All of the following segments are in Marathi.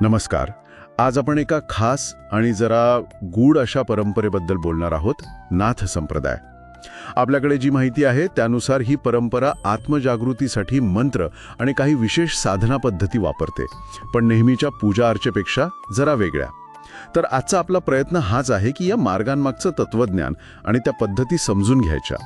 नमस्कार. आज आपण एका खास आणि जरा गूढ अशा परंपरेबद्दल बोलणार आहोत नाथ संप्रदाय. आपल्याकडे जी माहिती आहे त्यानुसार ही परंपरा आत्मजागृतीसाठी मंत्र आणि काही विशेष साधना पद्धती वापरते पण नेहमीच्या पूजा अर्चेपेक्षा जरा वेगळ्या. तर आजचा आपला प्रयत्न हाच आहे की या मार्गांमागचं तत्वज्ञान आणि त्या पद्धती समजून घ्यायच्या.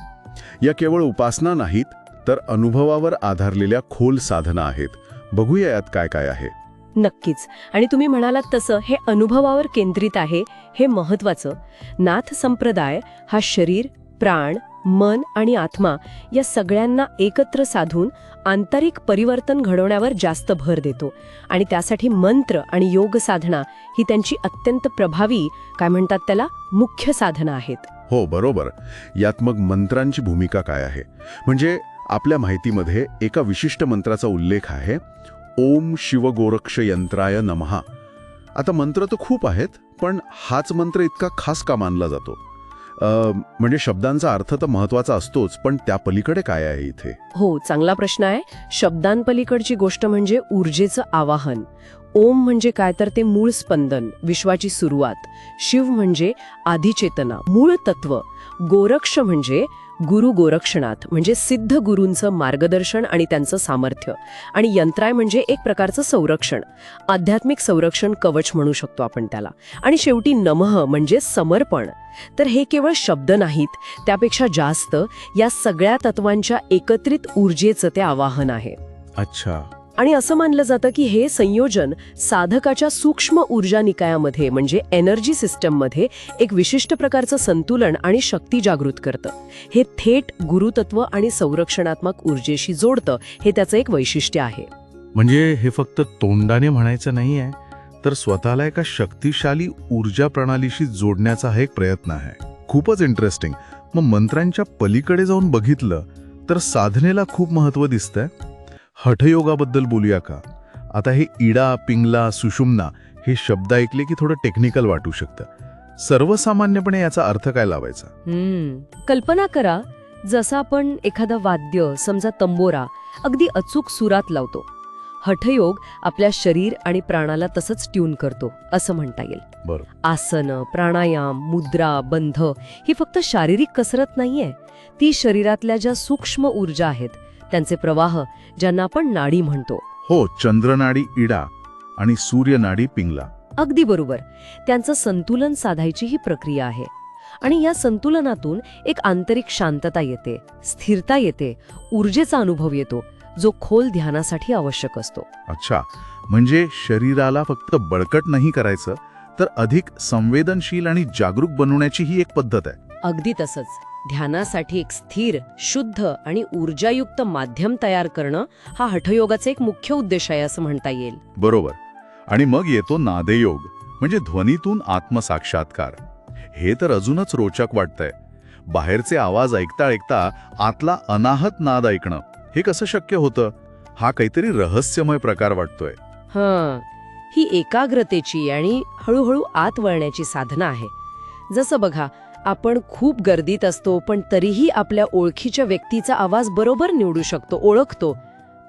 या केवळ उपासना नाहीत तर अनुभवावर आधारलेल्या खोल साधना आहेत. बघूया यात काय काय आहे. नक्कीच. आणि तुम्ही म्हणालात तसं हे अनुभवावर केंद्रित आहे हे महत्वाचं नाथ संप्रदाय हा शरीर प्राण मन आणि आत्मा या सगळ्यांना एकत्र साधून आंतरिक परिवर्तन घडवण्यावर जास्त भर देतो. आणि त्यासाठी मंत्र आणि योग साधना ही त्यांची अत्यंत प्रभावी काय म्हणतात त्याला मुख्य साधना आहेत. हो बरोबर. यात मग मंत्रांची भूमिका काय आहे? म्हणजे आपल्या माहितीमध्ये एका विशिष्ट मंत्राचा उल्लेख आहे ओम शिवगोरक्ष यंत्राय नमहा आता मंत्र तर खूप आहेत पण हाच मंत्र इतका खास का मानला जातो? म्हणजे शब्दांचा अर्थ तर महत्त्वाचा असतोच पण त्या पलीकडे काय आहे इथे? हो चांगला प्रश्न आहे. शब्दांपलीकडची गोष्ट म्हणजे ऊर्जेचं आवाहन. ओम म्हणजे काय तर ते मूळ स्पंदन विश्वाची सुरुवात. शिव म्हणजे आधिचेतना मूळ तत्व. गोरक्ष म्हणजे गुरु गोरक्षनाथ म्हणजे सिद्ध गुरूंचं मार्गदर्शन आणि त्यांचं सामर्थ्य. आणि यंत्राय म्हणजे एक प्रकारचं संरक्षण. आध्यात्मिक संरक्षण कवच म्हणू शकतो आपण त्याला. आणि शेवटी नमः म्हणजे समर्पण. तर हे केवळ शब्द नाहीत त्यापेक्षा जास्त या सगळ्या तत्वांच्या एकत्रित ऊर्जेचं ते आवाहन आहे. अच्छा. आणि असं मानलं जातं की हे संयोजन साधकाच्या सूक्ष्म ऊर्जा निकायामध्ये म्हणजे एनर्जी सिस्टममध्ये एक विशिष्ट प्रकारचं संतुलन आणि शक्ती जागृत करतं. हे थेट गुरुतत्व आणि संरक्षणात्मक ऊर्जेशी जोडतं हे त्याचं एक वैशिष्ट्य आहे. म्हणजे हे फक्त तोंडाने म्हणायचं नाही आहे तर स्वतःला एका शक्तिशाली ऊर्जा प्रणालीशी जोडण्याचा हा एक प्रयत्न आहे. खूपच इंटरेस्टिंग मग मंत्रांच्या पलीकडे जाऊन बघितलं तर साधनेला खूप महत्त्व दिसतंय? हठयोगाबद्दल बोलूया का? आता हे इडा पिंगला सुषुम्ना हे शब्द ऐकले की थोडं टेक्निकल वाटू शकतं. सर्वसामान्यपणे याचा अर्थ काय लावायचा? हम्म. कल्पना करा जसं आपण एखादं वाद्य समजा तंबोरा अगदी अचूक सुरात लावतो. हठयोग आपल्या शरीर आणि प्राणाला तसंच ट्यून करतो असं म्हणता येईल. आसन प्राणायाम मुद्रा बंध ही फक्त शारीरिक कसरत नाहीये. ती शरीरातल्या ज्या सूक्ष्म ऊर्जा आहेत त्यांचे प्रवाह ज्यांना आपण नाडी म्हणतो. हो चंद्रनाडी इडा आणि सूर्यनाडी पिंगला. अगदी बरोबर. त्यांचं संतुलन साधायची ही प्रक्रिया आहे. आणि या संतुलनातून एक आंतरिक शांतता येते स्थिरता येते ऊर्जेचा अनुभव येतो जो खोल ध्यानासाठी आवश्यक असतो. अच्छा म्हणजे शरीराला फक्त बळकट नाही करायचं तर अधिक संवेदनशील आणि जागरूक बनवण्याची ही एक पद्धत आहे. अगदी तसंच. ध्यानासाठी एक स्थिर शुद्ध आणि ऊर्जायुक्त माध्यम तयार करणं हा हठयोगाचा एक मुख्य उद्देश आहे असं म्हणता येईल. बरोबर. आणि मग येतो नादेयोग म्हणजे ध्वनीतून आत्मसाक्षात्कार. हे तर अजूनच रोचक वाटतंय. बाहेरचे आवाज ऐकता ऐकता आतला अनाहत नाद ऐकणं हे कसं शक्य होतं? हा काहीतरी रहस्यमय प्रकार वाटतोय. हां. ही एकाग्रतेची आणि हळूहळू आत वळण्याची साधना आहे. जसं बघा आपण खूप गर्दीत असतो पण तरीही आपल्या ओळखीच्या व्यक्तीचा आवाज बरोबर निवडू शकतो ओळखतो.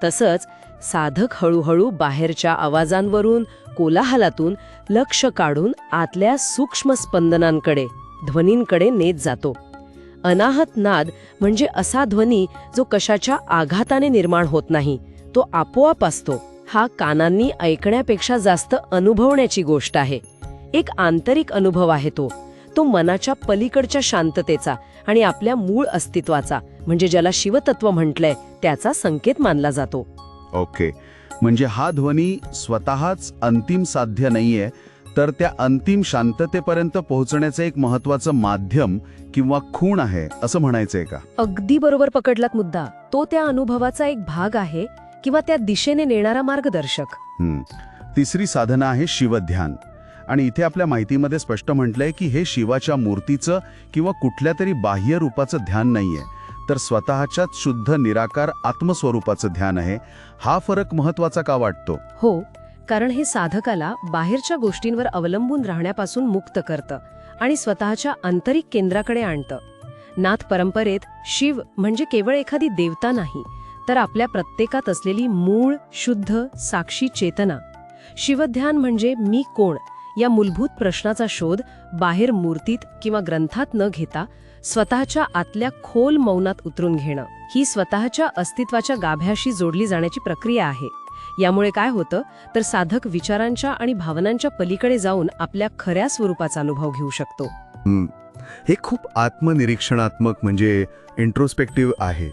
तसंच साधक हळूहळू बाहेरच्या आवाजांवरून कोलाहलातून लक्ष काढून आतल्या सूक्ष्म स्पंदनांकडे ध्वनींकडे नेत जातो. अनाहत नाद म्हणजे असा ध्वनी जो कशाच्या आघाताने निर्माण होत नाही तो आपोआप असतो. हा कानांनी ऐकण्यापेक्षा जास्त अनुभवण्याची गोष्ट आहे. एक आंतरिक अनुभव आहे तो. तो मनाच्या पलीकडच्या शांततेचा आणि आपल्या मूळ अस्तित्वाचा म्हणजे ज्याला शिवतत्व म्हटलंय त्याचा संकेत मानला जातो. ओके. म्हणजे हा ध्वनी स्वतःच अंतिम साध्य नाहीये तर त्या अंतिम शांततेपर्यंत पोहोचण्याचं एक महत्वाचं माध्यम किंवा खूण आहे असं म्हणायचंय का? अगदी बरोबर पकडलात मुद्दा. तो त्या अनुभवाचा एक भाग आहे किंवा त्या दिशेने नेणारा मार्गदर्शक. तिसरी साधना आहे शिवध्यान. आणि इथे आपल्या माहितीमध्ये स्पष्ट म्हटलंय की हे शिवाच्या मूर्तीचं किंवा कुठल्या तरी बाह्य रूपाचं ध्यान नाहीये. तर स्वतःच्याच शुद्ध निराकार आत्मस्वरूपाचं ध्यान आहे. हा फरक महत्त्वाचा का वाटतो? हो कारण हे साधकाला बाहेरच्या गोष्टींवर अवलंबून राहण्यापासून मुक्त करतं आणि स्वतःच्या आंतरिक केंद्राकडे आणतं. नाथ परंपरेत शिव म्हणजे केवळ एखादी देवता नाही तर आपल्या प्रत्येकात असलेली मूळ शुद्ध साक्षी चेतना. शिवध्यान म्हणजे मी कोण या मूलभूत प्रश्नाचा शोध बाहेर मूर्तीत किंवा ग्रंथात न घेता स्वतःच्या आतल्या खोल मौनात उतरून घेणं. ही स्वतःच्या अस्तित्वाच्या गाभ्याशी जोडली जाण्याची प्रक्रिया आहे. यामुळे काय होतं? तर साधक विचारांच्या आणि भावनांच्या पलीकडे जाऊन आपल्या खऱ्या स्वरूपाचा अनुभव घेऊ शकतो. हे खूप आत्मनिरीक्षणात्मक म्हणजे इंट्रोस्पेक्टिव्ह आहे.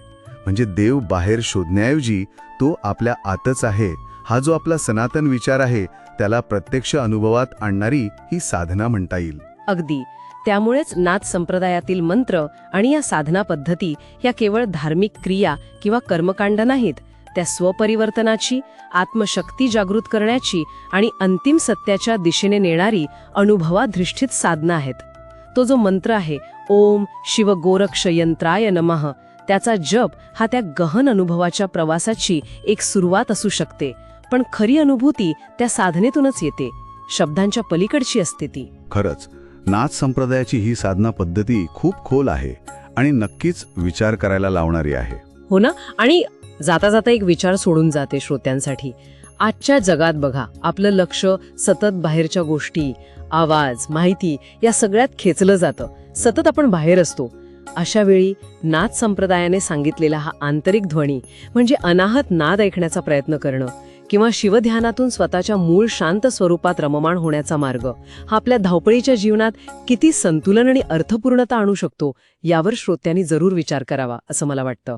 म्हणजे देव बाहेर शोधण्याऐवजी तो आपल्या आतच आहे. हा जो आपला सनातन विचार आहे त्याला प्रत्यक्ष अनुभवात आणणारी ही साधना म्हणता येईल. अगदी. त्यामुळेच नाथ संप्रदायातील मंत्र आणि या साधना पद्धती या केवळ धार्मिक क्रिया किंवा कर्मकांड नाहीत त्या स्वपरिवर्तनाची आत्मशक्ती जागृत करण्याची आणि अंतिम सत्याच्या दिशेने नेणारी अनुभवाधिष्ठित साधना आहेत. तो जो मंत्र आहे ओम शिव गोरक्ष यंत्राय नमः त्याचा जप हा त्या गहन अनुभवाच्या प्रवासाची एक सुरुवात असू शकते. पण खरी अनुभूती त्या साधनेतूनच येते शब्दांच्या पलीकडची असते ती. खरंच नाथ संप्रदायाची ही साधना पद्धती खूप खोल आहे आणि नक्कीच विचार करायला लावणारी आहे. हो ना? आणि जाता जाता एक विचार सोडून जाते श्रोत्यांसाठी. आजच्या जगात बघा आपलं लक्ष सतत बाहेरच्या गोष्टी आवाज माहिती या सगळ्यात खेचलं जातं. सतत आपण बाहेर असतो. अशा वेळी नाद संप्रदायाने सांगितलेला हा आंतरिक ध्वनी म्हणजे अनाहत नाद ऐकण्याचा प्रयत्न करणं किंवा शिवध्यानातून स्वतःच्या मूळ शांत स्वरूपात रममाण होण्याचा मार्ग. हा आपल्या धावपळीच्या जीवनात किती संतुलन आणि अर्थपूर्णता आणू शकतो यावर श्रोत्यांनी जरूर विचार करावा असं मला वाटतं.